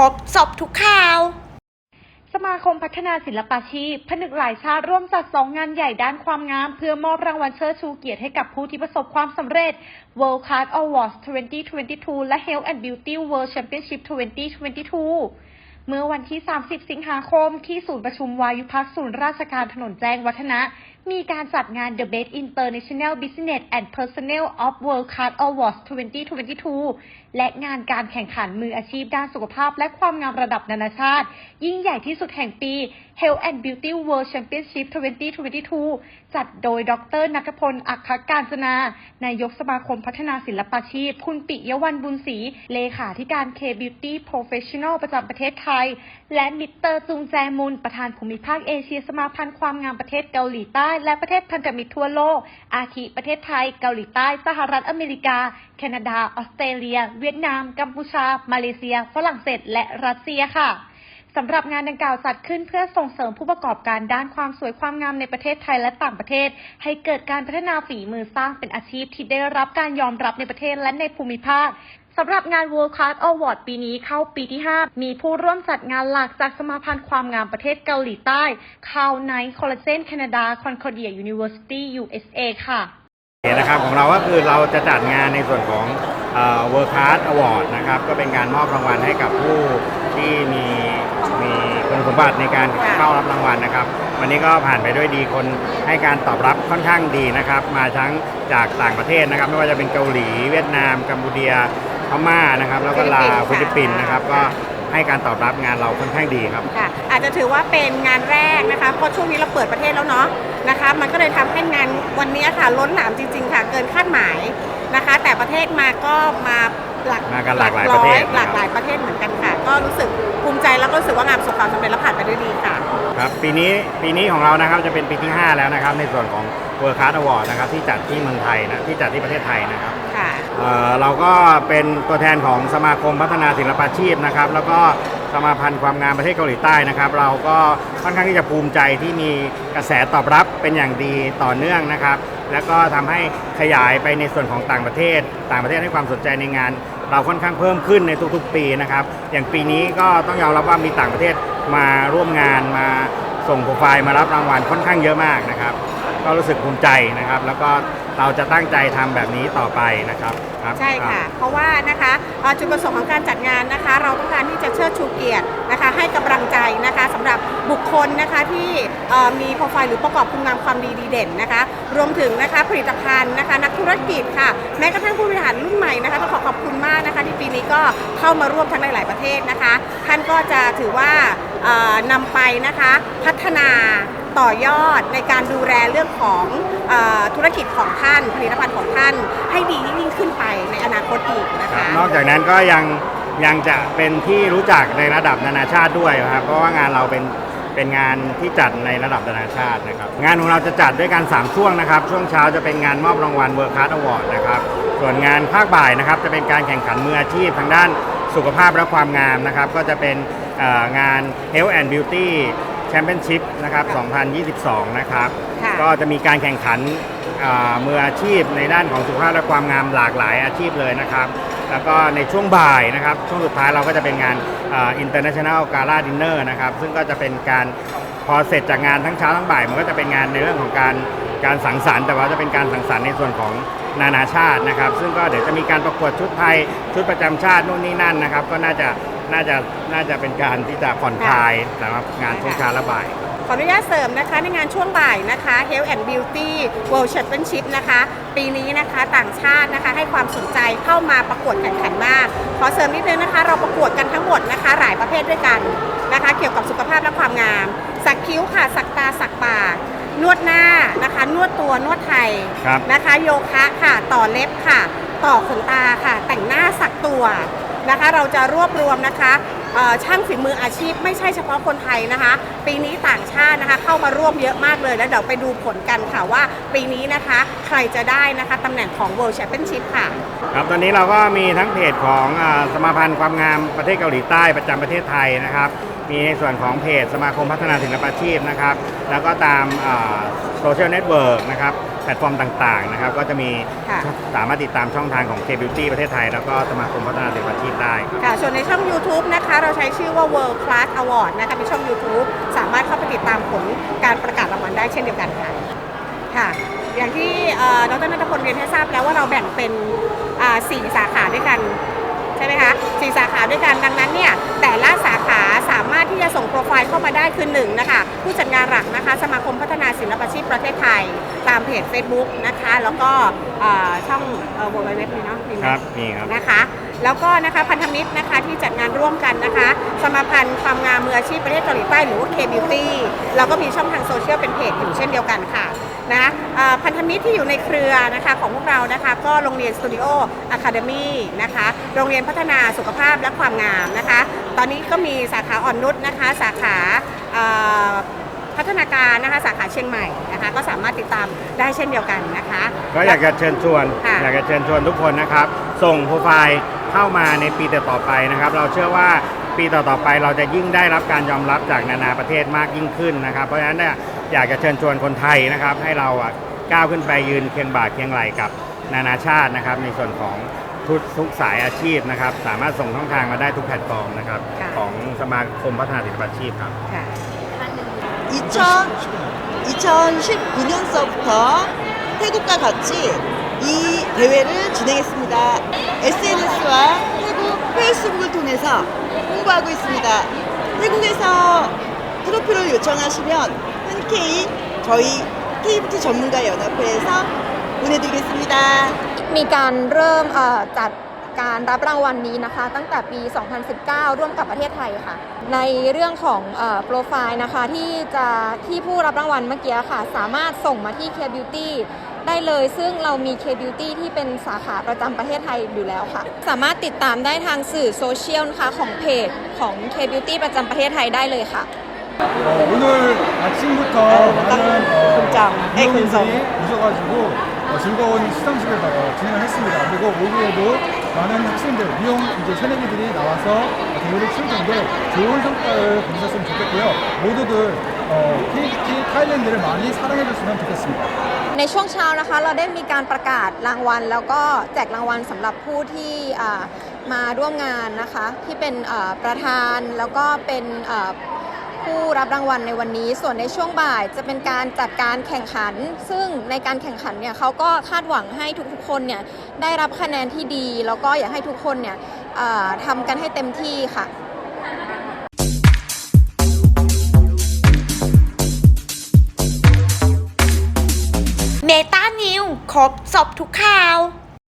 รบจบทุกข่าว สมาคมพัฒนาศิลปาชีพ ผนึกหลายชาติร่วมจัดสองงานใหญ่ด้านความงาม เพื่อมอบรางวัลเชิดชูเกียรติให้กับผู้ที่ประสบความสำเร็จ World Card Awards 2022 และ Health and Beauty World Championship 2022 เมื่อวันที่ 30 สิงหาคมที่ศูนย์ประชุมวายุพักศูนย์ราชการถนนแจ้งวัฒนะ มีการจัดงาน The Best International Business and Personnel of World Class Awards 2022 และงานการแข่งขันมืออาชีพด้านสุขภาพและความงามระดับนานาชาติ ยิ่งใหญ่ที่สุดแห่งปี Health and Beauty World Championship 2022 จัดโดยดรนัทพล อัคคการจนา นายกสมาคมพัฒนาศิลปาชีพ คุณปิยวันบุญศรี เลขาธิการ K-Beauty Professional ประจำประเทศไทยและมิสเตอร์จุงแจมุน ประธานภูมิภาคเอเชียสมาพันธ์ความงามประเทศเกาหลีใต้ และประเทศพันธมิตรทั่วโลก อาทิประเทศไทย เกาหลีใต้ สหรัฐอเมริกา แคนาดา ออสเตรเลีย เวียดนาม กัมพูชา มาเลเซีย ฝรั่งเศส และรัสเซียค่ะสำหรับงานดังกล่าวจัดขึ้นเพื่อส่งเสริมผู้ประกอบการด้านความสวยความงามในประเทศไทยและต่างประเทศ ให้เกิดการพัฒนาฝีมือสร้างเป็นอาชีพที่ได้รับการยอมรับในประเทศและในภูมิภาค สำหรับงาน World Class Award ปีนี้เข้าปีที่ 5 มีผู้ร่วมจัดงานหลักจากสมาพันธ์ความงามประเทศเกาหลีใต้ c o w n i g h t Collagen Canada Concordia University USA ค่ะเนะครับของเราก็คือเราจะจัดงานในส่วนของเอ่อ World Class Award นะครับก็เป็นการมอบรางวัลให้กับผู้ที่มีมีคุณสมบัติในการเข้ารับรางวัลนะครับ วันนี้ก็ผ่านไปด้วยดีคนให้การตอบรับค่อนข้างดีนะครับ มาทั้งจากต่างประเทศนะครับ ไม่ว่าจะเป็นเกาหลี เวียดนาม กัมพูเดีย พม่านะครับ แล้วก็ลาวฟิลิปปินส์นะครับ ก็ให้การตอบรับงานเราค่อนข้างดีครับ ค่ะอาจจะถือว่าเป็นงานแรกนะคะเพราะช่วงนี้เราเปิดประเทศแล้วเนาะนะคะ มันก็เลยทำให้งานวันนี้ค่ะล้นหลามจริง ๆ ค่ะ เกินคาดหมายนะคะ แต่ประเทศมาก็มาหลักมากันหลากหลายประเทศร้อหลากหลายประเทศเหมือนกันค่ะ ก็รู้สึกภูมิใจแล้วก็รู้สึกว่างานประสบความสำเร็จและผ่านไปด้วยดีค่ะ ครับปีนี้ปีนี้ของเรานะครับจะเป็นปีที่ 5 แล้วนะครับในส่วนของ World Class Award นะครับที่จัดที่เมืองไทยนะที่จัดที่ประเทศไทยนะครับค่ะ เอ่อเราก็เป็นตัวแทนของสมาคมพัฒนาศิลปาชีพนะครับแล้วก็สมาพันธ์ความงามประเทศเกาหลีใต้นะครับเราก็ค่อนข้างที่จะภูมิใจที่มีกระแสตอบรับเป็นอย่างดีต่อเนื่องนะครับ แล้วก็ทำให้ขยายไปในส่วนของต่างประเทศ ต่างประเทศให้ความสนใจในงาน เราค่อนข้างเพิ่มขึ้นในทุกๆปีนะครับ อย่างปีนี้ก็ต้องยอมรับว่ามีต่างประเทศมาร่วมงานมาส่งโปรไฟล์มารับรางวัลค่อนข้างเยอะมากนะครับ ก็รู้สึกภูมิใจนะครับ แล้วก็ เราจะตั้งใจทำแบบนี้ต่อไปนะครับครับใช่ค่ะ เพราะว่านะคะเอ่อจุดประสงค์ของการจัดงานนะคะ เราต้องการที่จะเชิดชูเกียรตินะคะ ให้กำลังใจนะคะสำหรับบุคคลนะคะที่เอ่อมีโปรไฟล์หรือประกอบคุณงามความดีดีเด่นนะคะ รวมถึงนะคะผลิตภัณฑ์นะคะ นักธุรกิจค่ะแม้กระทั่งผู้บริหารรุ่นใหม่นะคะต้องขอขอบคุณมากนะคะ ที่ปีนี้ก็เข้ามาร่วมทั้งหลาย ๆ ประเทศนะคะ ท่านก็จะถือว่าเอ่อนำไปนะคะพัฒนา ต่อยอดในการดูแลเรื่องของอธุรกิจของท่านผลิตภัณฑ์ของท่าน ให้ดียิ่งขึ้นไปในอนาคตอีกนะคะนอกจากนั้นก็ยังยังจะเป็นที่รู้จักในระดับนานาชาติด้วยครับเพราะว่างานเราเป็นเป็นงานที่จัดในระดับนานาชาตินะครับงานของเราจะจัดด้วยกัน3ช่วงนะครับช่วงเช้าจะเป็นงานมอบรางวัล World Class Award นะครับส่วนงานภาคบ่ายนะครับจะเป็นการแข่งขันมืออาชีพทางด้านสุขภาพและความงามนะครับก็จะเป็นงาน Health and Beauty Championship นะครับ 2022 นะครับ ค่ะก็จะมีการแข่งขันอ่ามืออาชีพในด้านของสุขภาพและความงามหลากหลายอาชีพเลยนะครับ แล้วก็ในช่วงบ่ายนะครับ ช่วงสุดท้ายเราก็จะเป็นงานอ่า International Gala Dinner นะครับ ซึ่งก็จะเป็นการพอเสร็จจากงานทั้งเช้าทั้งบ่าย มันก็จะเป็นงานในเรื่องของการการสังสรรค์ แต่ว่าจะเป็นการสังสรรค์ในส่วนของ นานาชาตินะครับ ซึ่งก็เดี๋ยวจะมีการประกวดชุดไทย ชุดประจำชาตินู่นนี่นั่นนะครับ ก็น่าจะน่าจะน่าจะเป็นการที่จะผ่อนคลายสำหรับงานช่วงเช้าและบ่าย ขออนุญาตเสริมนะคะในงานช่วงบ่ายนะคะ Health and Beauty World Championship นะคะ ปีนี้นะคะต่างชาตินะคะให้ความสนใจเข้ามาประกวดแข่งขันมาก ขอเสริมนิดนึงนะคะ เราประกวดกันทั้งหมดนะคะ หลายประเภทด้วยกันนะคะ เกี่ยวกับสุขภาพและความงาม สักคิ้วค่ะ สักตา สักปาก นวดหน้านะคะ นวดตัวนวดไทยครับ นะคะโยคะค่ะ ต่อเล็บค่ะ ต่อขนตาค่ะ แต่งหน้าสักตัวนะคะ เราจะรวบรวมนะคะเอ่อช่างฝีมืออาชีพไม่ใช่เฉพาะคนไทยนะคะ ปีนี้ต่างชาตินะคะ เข้ามาร่วมเยอะมากเลย แล้วเดี๋ยวไปดูผลกันค่ะว่า ปีนี้นะคะใครจะได้นะคะตำแหน่งของ World Championship ค่ะ ครับตอนนี้เราก็มีทั้งเพจของอาสมาพันธ์ความงามประเทศเกาหลีใต้ประจำประเทศไทยนะครับ มีในส่วนของเพจสมาคมพัฒนาศิลปาชีพนะครับ แล้วก็ตามโซเชียลเน็ตเวิร์กนะครับ แพลตฟอร์มต่างๆนะครับ ก็จะมีค่ะสามารถติดตามช่องทางของ K-Beauty ประเทศไทย แล้วก็สมาคมพัฒนาศิลปาชีพได้ครับค่ะ ส่วนในช่อง YouTube นะคะ เราใช้ชื่อว่า World Class Award นะคะเป็นช่อง YouTube สามารถเข้าไปติดตามผลการประกาศรางวัลได้เช่นเดียวกันค่ะค่ะ อย่างที่เอ่อดรนัทพลเรียนให้ทราบแล้วว่าเราแบ่งเป็นอ่าสี่สาขาด้วยกัน ใช่ไหมคะสี่สาขาด้วยกันดังนั้นเนี่ยแต่ละสาขาสามารถที่จะส่งโปรไฟล์เข้ามาได้คือหนึ่งนะคะผู้จัดงานหลักนะคะ สมาคมพัฒนาศิลปาชีพประเทศไทย ตามเพจ Facebook นะคะ แล้วก็เอ่อช่องเอ่อ w w w มีเนาะมีไหมครับมีครับ นะคะ แล้วก็นะคะพันธมิตรนะคะที่จัดงานร่วมกันนะคะ สมาพันธ์ความงามมืออาชีพประเทศเกาหลีใต้หรือว่า K-Beauty เราก็มีช่องทางโซเชียลเป็นเพจอยู่เช่นเดียวกันค่ะนะอ่าพันธมิตรที่อยู่ในเครือนะคะของพวกเรานะคะก็โรงเรียนสตูดิโออะคาเดมี่นะคะโรงเรียนพัฒนาสุขภาพและความงามนะคะ ตอนนี้ก็มีสาขาอ่อนนุชนะคะ สาขาอ่าพัฒนาการนะคะสาขาเชียงใหม่นะคะก็สามารถติดตามได้เช่นเดียวกันนะคะ ก็อยากจะเชิญชวนค่ะอยากจะเชิญชวนทุกคนนะครับ ส่งโปรไฟล์ เข้ามาในปีต่อๆไปนะครับ เราเชื่อว่าปีต่อๆไปเราจะยิ่งได้รับการยอมรับจากนานาประเทศมากยิ่งขึ้นนะครับ เพราะฉะนั้นเนี่ยอยากจะเชิญชวนคนไทยนะครับ ให้เราอ่ะก้าวขึ้นไปยืนเคียงบ่าเคียงไหลกับนานาชาตินะครับ ในส่วนของทุกทุกสายอาชีพนะครับ สามารถส่งช่องทางมาได้ทุกแพลตฟอร์มนะครับ ค่ะ ของสมาคมพัฒนาศิลปาชีพครับ ค่ะ 2019년서부터 태국과 같이 이 대회를 진행했습니다. SNS와 태국 페이스북을 통해서 홍보하고 있습니다. 태국에서 프로필을 요청하시면 흔쾌히 저희 KBT 전문가 연합회에서 보내드리겠습니다. มีการเริ่มเอ่อจัดการรับรางวัลนี้นะคะ ตั้งแต่ปี 2019 ร่วมกับประเทศไทยค่ะ ในเรื่องของเออโปรไฟล์นะคะที่จะที่ผู้รับรางวัลเมื่อกี้ค่ะ สามารถส่งมาที่ K Beauty ได้เลย ซึ่งเรามี K Beauty ที่เป็นสาขาประจำประเทศไทยอยู่แล้วค่ะ สามารถติดตามได้ทางสื่อโซเชียลนะคะของเพจของ K Beauty ประจำประเทศไทยได้เลยค่ะ 어, 오늘 아침부터 많은 어, 금장, 네, 금성. 회원들이 오셔가지고 어, 즐거운 시상식을 어, 진행을 했습니다. 그리고 오후에도 많은 학생들, 미용 이제 새내기들이 나와서 대회를 치를 텐데 좋은 성과를 거두셨으면 좋겠고요. 모두들 어, KT 타일랜드를 많이 사랑해줬으면 좋겠습니다. ในช่วงเช้านะคะ เราได้มีการประกาศรางวัล แล้วก็แจกรางวัลสำหรับผู้ที่มาร่วมงานนะคะ ที่เป็นประธานแล้วก็เป็นผู้รับรางวัลในวันนี้ ส่วนในช่วงบ่ายจะเป็นการจัดการแข่งขัน ซึ่งในการแข่งขันเนี่ยเขาก็คาดหวังให้ทุกๆคนเนี่ยได้รับคะแนนที่ดี แล้วก็อยากให้ทุกคนเนี่ยทำกันให้เต็มที่ค่ะ ครบสอบทุกข่าว